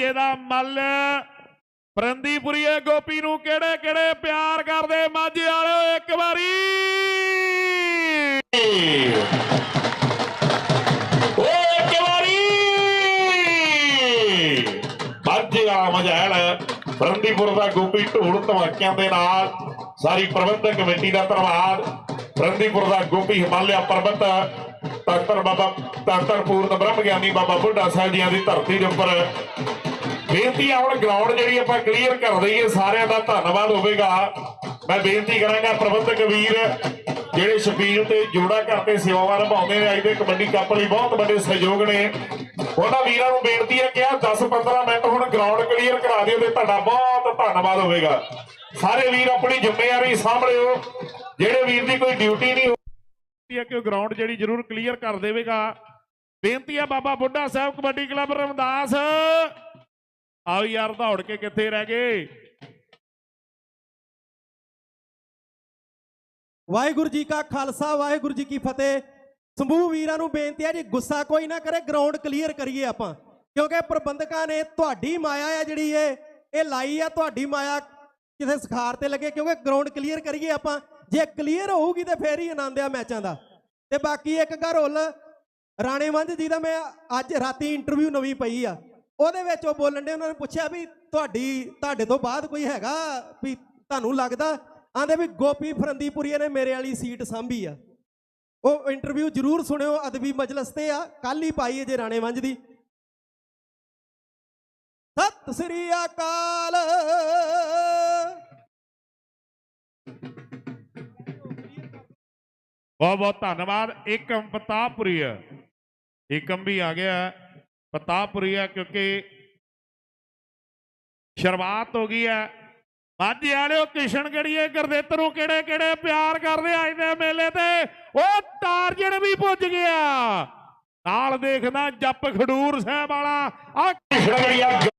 ਇਹਦਾ ਮੱਲ ਪ੍ਰੰਦੀਪੁਰੀਏ ਗੋਪੀ ਨੂੰ ਕਿਹੜੇ ਕਿਹੜੇ ਪਿਆਰ ਕਰਦੇ ਮਾਝੇ ਵਾਲਿਓ, ਇੱਕ ਵਾਰੀ। ਓ, ਇੱਕ ਵਾਰੀ। ਮਾਝੇ ਵਾਲਾ ਮਝੈਲ ਪ੍ਰੰਦੀਪੁਰ ਦਾ ਗੋਪੀ ਢੋਲ ਧਮਾਕਿਆਂ ਦੇ ਨਾਲ ਸਾਰੀ ਪ੍ਰਬੰਧਕ ਕਮੇਟੀ ਦਾ ਧੰਨਵਾਦ। ਪ੍ਰੰਦੀਪੁਰ ਦਾ ਗੋਪੀ ਹਿਮਾਲਿਆ ਪਰਬਤ ਤਖਤਰ ਬਾਬਾ ਤਖਤਰ ਪੂਰਨ ਬ੍ਰਹਮ ਗਿਆਨੀ ਬਾਬਾ ਬੁੱਢਾ ਸਾਹਿਬ ਜੀਆਂ ਦੀ ਧਰਤੀ ਦੇ ਉੱਪਰ। ਬੇਨਤੀ ਆ, ਹੁਣ ਗਰਾਊਂਡ ਜਿਹੜੀ ਆਪਾਂ ਕਲੀਅਰ ਕਰ ਦਈਏ, ਸਾਰਿਆਂ ਦਾ ਧੰਨਵਾਦ ਹੋਵੇਗਾ। ਮੈਂ ਬੇਨਤੀ ਕਰਾਂਗਾ ਪ੍ਰਬੰਧਕ ਵੀਰ, ਜਿਹੜੇ ਸ਼ਬੀਰ ਤੇ ਜੋੜਾ ਕਰਦੇ ਸੇਵਾਵਾਂ ਨਿਭਾਉਂਦੇ ਨੇ, ਅੱਜ ਦੇ ਕਬੱਡੀ ਕੱਪ ਲਈ ਬਹੁਤ ਵੱਡੇ ਸਹਿਯੋਗ ਨੇ। ਉਹਨਾਂ ਵੀਰਾਂ ਨੂੰ ਬੇਨਤੀ ਹੈ ਕਿ ਆ 10-15 ਮਿੰਟ ਹੁਣ ਗਰਾਊਂਡ ਕਲੀਅਰ ਕਰਾ ਦਿਓ ਤੇ ਤੁਹਾਡਾ ਬਹੁਤ ਧੰਨਵਾਦ ਹੋਵੇਗਾ। ਸਾਰੇ ਵੀਰ ਆਪਣੀ ਜ਼ਿੰਮੇਵਾਰੀ ਸਾਂਭ ਲਿਓ ਜਿਹੜੇ ਵੀਰ ਦੀ ਕੋਈ ਡਿਊਟੀ ਨਹੀਂ ਬੇਨਤੀ ਹੈ ਕਿ ਉਹ ਗਰਾਊਂਡ ਜਿਹੜੀ ਜ਼ਰੂਰ ਕਲੀਅਰ ਕਰ ਦੇਵੇਗਾ। ਬੇਨਤੀ ਹੈ ਬਾਬਾ ਬੁੱਢਾ ਸਾਹਿਬ ਕਬੱਡੀ ਕਲੱਬ ਰਮਦਾਸ। ਆਓ ਯਾਰ ਦੌੜ ਕੇ ਕਿੱਥੇ ਰਹਿ ਗਏ? ਵਾਹਿਗੁਰੂ ਜੀ ਕਾ ਖਾਲਸਾ ਵਾਹਿਗੁਰੂ ਜੀ ਕੀ ਫਤਿਹ। ਸਮੂਹ ਵੀਰਾਂ ਨੂੰ ਬੇਨਤੀ ਹੈ ਜੀ ਗੁੱਸਾ ਕੋਈ ਨਾ ਕਰੇ ਗਰਾਊਂਡ ਕਲੀਅਰ ਕਰੀਏ ਆਪਾਂ। ਕਿਉਂਕਿ ਪ੍ਰਬੰਧਕਾਂ ਨੇ ਤੁਹਾਡੀ ਮਾਇਆ ਆ ਜਿਹੜੀ ਇਹ ਇਹ ਲਾਈ ਆ ਤੁਹਾਡੀ ਮਾਇਆ ਕਿਸੇ ਸਖਾਰ ਤੇ ਲੱਗੇ ਕਿਉਂਕਿ ਗਰਾਊਂਡ ਕਲੀਅਰ ਕਰੀਏ ਆਪਾਂ। ਜੇ ਕਲੀਅਰ ਹੋਊਗੀ ਤੇ ਫੇਰ ਹੀ ਆਨੰਦ ਆ ਮੈਚਾਂ ਦਾ। ਤੇ ਬਾਕੀ ਇੱਕ ਗੱਲ ਹੁੱਲ, ਰਾਣੇ ਵੰਜ ਜੀ ਦਾ ਮੈਂ ਅੱਜ ਰਾਤੀ ਇੰਟਰਵਿਊ ਨਵੀਂ ਪਈ ਆ। ਉਹਦੇ ਵਿੱਚ ਉਹ ਬੋਲਣ ਦੇ ਉਹਨਾਂ ਨੇ ਪੁੱਛਿਆ ਵੀ ਤੁਹਾਡੀ, ਤੁਹਾਡੇ ਤੋਂ ਬਾਅਦ ਕੋਈ ਹੈਗਾ ਵੀ ਤੁਹਾਨੂੰ ਲੱਗਦਾ? ਆਂਦੇ ਵੀ ਗੋਪੀ ਫਰੰਦੀਪੁਰੀਏ ਨੇ ਮੇਰੇ ਵਾਲੀ ਸੀਟ ਸਾਂਭੀ ਆ। ਉਹ ਇੰਟਰਵਿਊ ਜਰੂਰ ਸੁਣਿਓ, ਅਦਬੀ ਮਜਲਿਸ ਤੇ ਆ। ਕੱਲ ਹੀ ਪਾਈ ਹੈ ਜੇ ਰਾਣੇ ਵੰਜ ਦੀ। ਸਤਿ ਸ੍ਰੀ ਅਕਾਲ। ਬਹੁਤ ਬਹੁਤ ਧੰਨਵਾਦ। ਏਕਮ ਪਤਾਪੁਰੀਆ ਏਕਮ ਵੀ ਆ ਗਿਆ ਪਤਾਪੁਰੀਆ ਕਿਉਂਕਿ ਸ਼ੁਰੂਆਤ ਹੋ ਗਈ ਹੈ। ਮਾਝੇ ਵਾਲਿਓ ਕਿਸ਼ਨਗੜੀਏ ਗੁਰਦਿੱਤ ਨੂੰ ਕਿਹੜੇ ਕਿਹੜੇ ਪਿਆਰ ਕਰਦੇ ਅੱਜ ਦੇ ਮੇਲੇ ਤੇ? ਉਹ ਟਾਰਜਨ ਵੀ ਪੁੱਜ ਗਿਆ। ਨਾਲ ਦੇਖਦਾ ਜੱਪ ਖਡੂਰ ਸਾਹਿਬ ਵਾਲਾ। ਆ ਕਿਸ਼ਨਗੜੀਆ